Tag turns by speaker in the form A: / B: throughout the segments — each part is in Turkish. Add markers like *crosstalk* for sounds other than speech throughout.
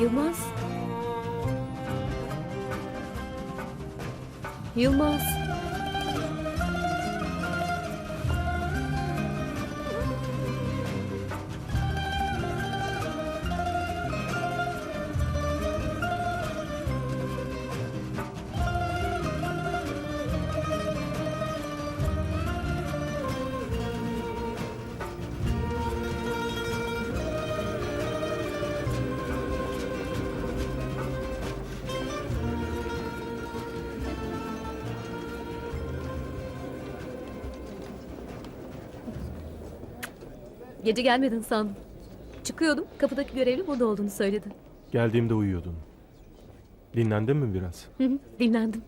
A: Yılmaz. Yılmaz. Gece gelmedin sandım. Çıkıyordum. Kapıdaki görevli burada olduğunu söyledi.
B: Geldiğimde uyuyordun. Dinlendin mi biraz?
A: Hı hı, dinlendim.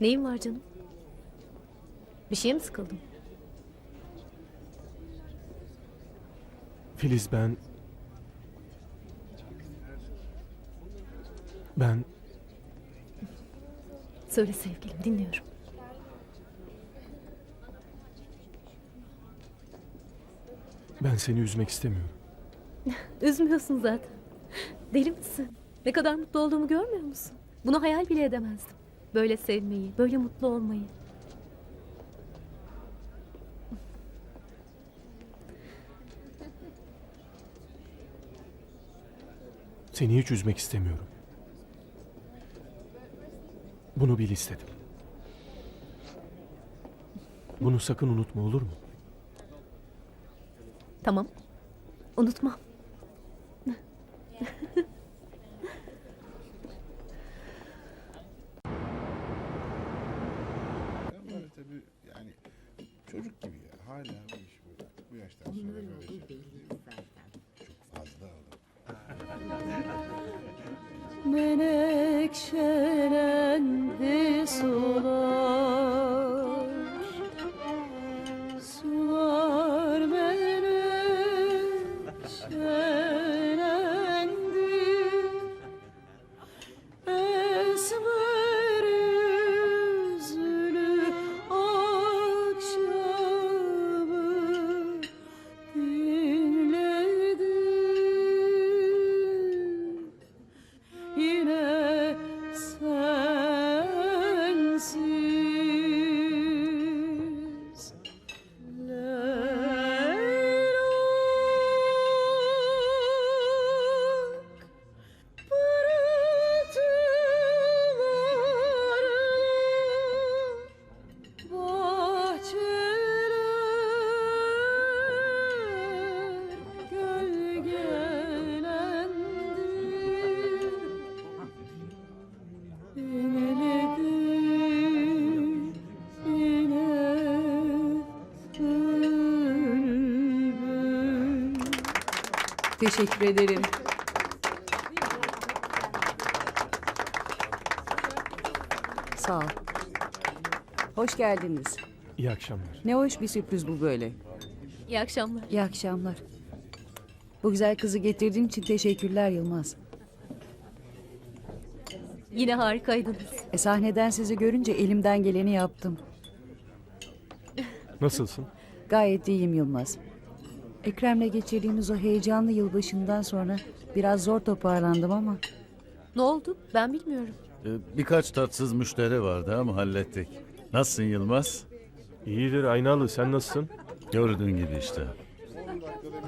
A: Neyin var canım? Bir şeye mi sıkıldın?
B: Filiz ben... Ben
A: Söyle sevgilim dinliyorum.
B: ben seni üzmek istemiyorum. *laughs*
A: Üzmüyorsun zaten. Deli misin? Ne kadar mutlu olduğumu görmüyor musun? Bunu hayal bile edemezdim. Böyle sevmeyi, böyle mutlu olmayı.
B: Seni hiç üzmek istemiyorum. Bunu bil istedim. Bunu sakın unutma olur mu?
A: Tamam. Unutmam.
C: Böyle tabii yani çocuk gibi ya. Hala bu iş böyle. Bu yaştan sonra böyle şey. Çok fazla aldım.
A: Menekşelendi sular
D: Teşekkür ederim. Sağ ol. Hoş geldiniz.
B: İyi akşamlar.
D: Ne hoş bir sürpriz bu böyle.
A: İyi akşamlar.
D: İyi akşamlar. Bu güzel kızı getirdiğin için teşekkürler Yılmaz.
A: Yine harikaydınız.
D: E sahneden sizi görünce elimden geleni yaptım.
B: Nasılsın?
D: Gayet iyiyim Yılmaz. Ekrem'le geçirdiğimiz o heyecanlı yılbaşından sonra biraz zor toparlandım ama
A: Ne oldu? Ben bilmiyorum.
E: Ee, Birkaç tatsız müşteri vardı ama hallettik. Nasılsın Yılmaz?
B: İyidir Aynalı sen nasılsın?
E: Gördüğün gibi işte.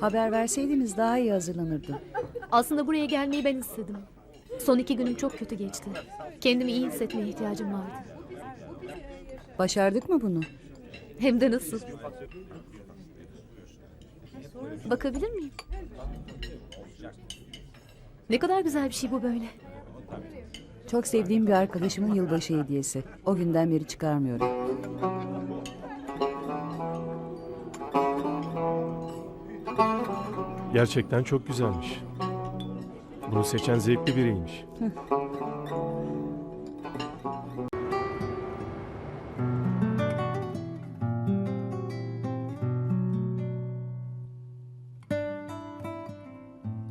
D: haber verseydiniz daha iyi hazırlanırdım.
A: Aslında buraya gelmeyi ben istedim. Son iki günüm çok kötü geçti. Kendimi iyi hissetmeye ihtiyacım vardı.
D: Başardık mı bunu?
A: Hem de nasıl? Bakabilir miyim? Ne kadar güzel bir şey bu böyle.
D: Çok sevdiğim bir arkadaşımın yılbaşı hediyesi. O günden beri çıkarmıyorum.
B: Gerçekten çok güzelmiş. Bunu seçen zevkli biriymiş. *laughs*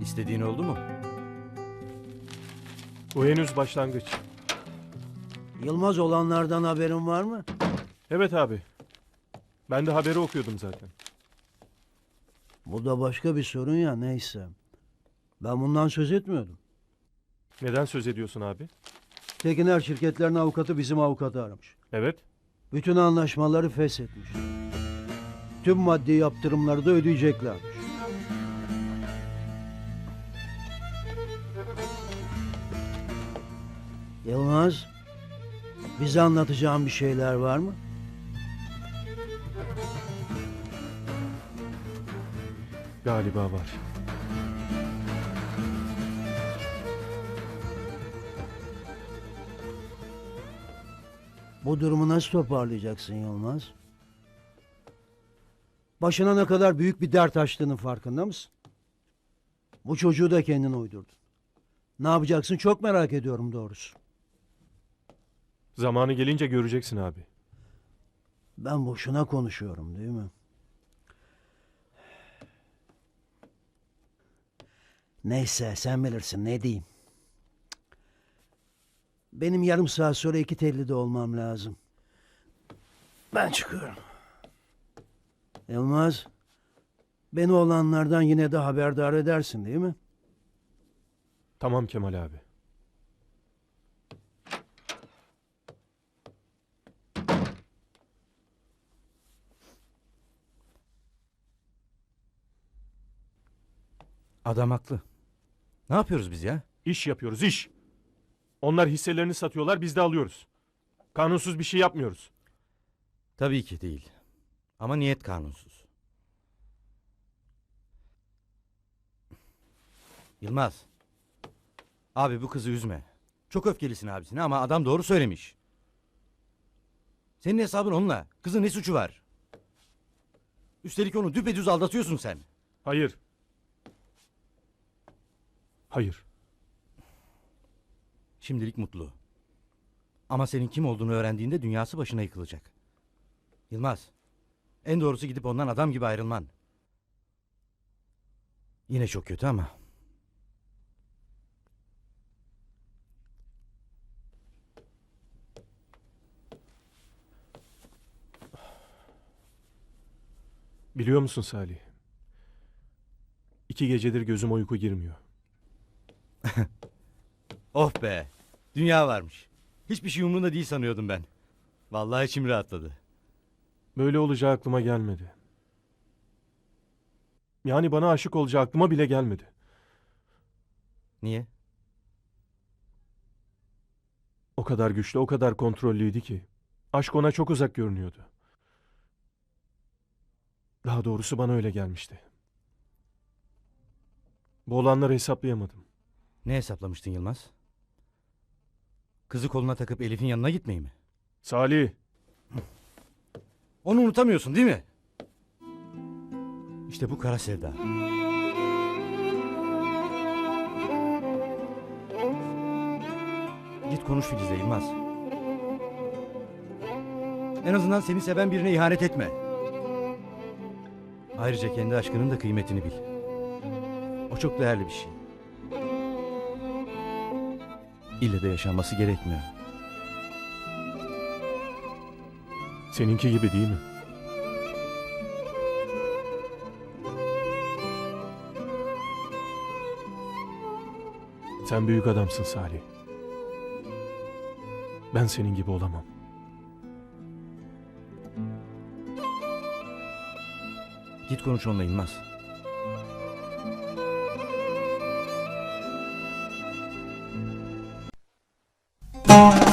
F: İstediğin oldu mu?
B: Bu henüz başlangıç.
G: Yılmaz olanlardan haberin var mı?
B: Evet abi. Ben de haberi okuyordum zaten.
F: Bu da başka bir sorun ya neyse. Ben bundan söz etmiyordum.
B: Neden söz ediyorsun abi?
F: Tekiner şirketlerin avukatı bizim avukatı aramış.
B: Evet.
F: Bütün anlaşmaları feshetmiş. Tüm maddi yaptırımları da ödeyeceklermiş. Yılmaz, bize anlatacağın bir şeyler var mı?
B: Galiba var.
F: Bu durumu nasıl toparlayacaksın Yılmaz? Başına ne kadar büyük bir dert açtığının farkında mısın? Bu çocuğu da kendin uydurdun. Ne yapacaksın çok merak ediyorum doğrusu.
B: Zamanı gelince göreceksin abi.
F: Ben boşuna konuşuyorum değil mi? Neyse sen bilirsin ne diyeyim. Benim yarım saat sonra iki tellide olmam lazım. Ben çıkıyorum. Yılmaz, beni olanlardan yine de haberdar edersin değil mi?
B: Tamam Kemal abi.
G: Adam haklı. Ne yapıyoruz biz ya?
B: İş yapıyoruz iş. Onlar hisselerini satıyorlar biz de alıyoruz. Kanunsuz bir şey yapmıyoruz.
G: Tabii ki değil. Ama niyet kanunsuz. Yılmaz. Abi bu kızı üzme. Çok öfkelisin abisine ama adam doğru söylemiş. Senin hesabın onunla. Kızın ne suçu var? Üstelik onu düpedüz aldatıyorsun sen.
B: Hayır. Hayır.
G: Şimdilik mutlu. Ama senin kim olduğunu öğrendiğinde dünyası başına yıkılacak. Yılmaz, en doğrusu gidip ondan adam gibi ayrılman. Yine çok kötü ama.
B: Biliyor musun Salih? İki gecedir gözüm uyku girmiyor. *laughs*
G: Oh be, dünya varmış. Hiçbir şey umurunda değil sanıyordum ben. Vallahi içim rahatladı.
B: Böyle olacağı aklıma gelmedi. Yani bana aşık olacağı aklıma bile gelmedi.
G: Niye?
B: O kadar güçlü, o kadar kontrollüydü ki. Aşk ona çok uzak görünüyordu. Daha doğrusu bana öyle gelmişti. Bu olanları hesaplayamadım.
G: Ne hesaplamıştın Yılmaz? Kızı koluna takıp Elif'in yanına gitmeyi mi?
B: Salih,
G: Onu unutamıyorsun değil mi? İşte bu kara sevda. Git konuş Filiz'le Yılmaz. En azından seni seven birine ihanet etme. Ayrıca kendi aşkının da kıymetini bil. O çok değerli bir şey. İlle de yaşanması gerekmiyor.
B: seninki gibi değil mi? Sen büyük adamsın Salih. Ben senin gibi olamam.
G: Git konuş onunla Yılmaz.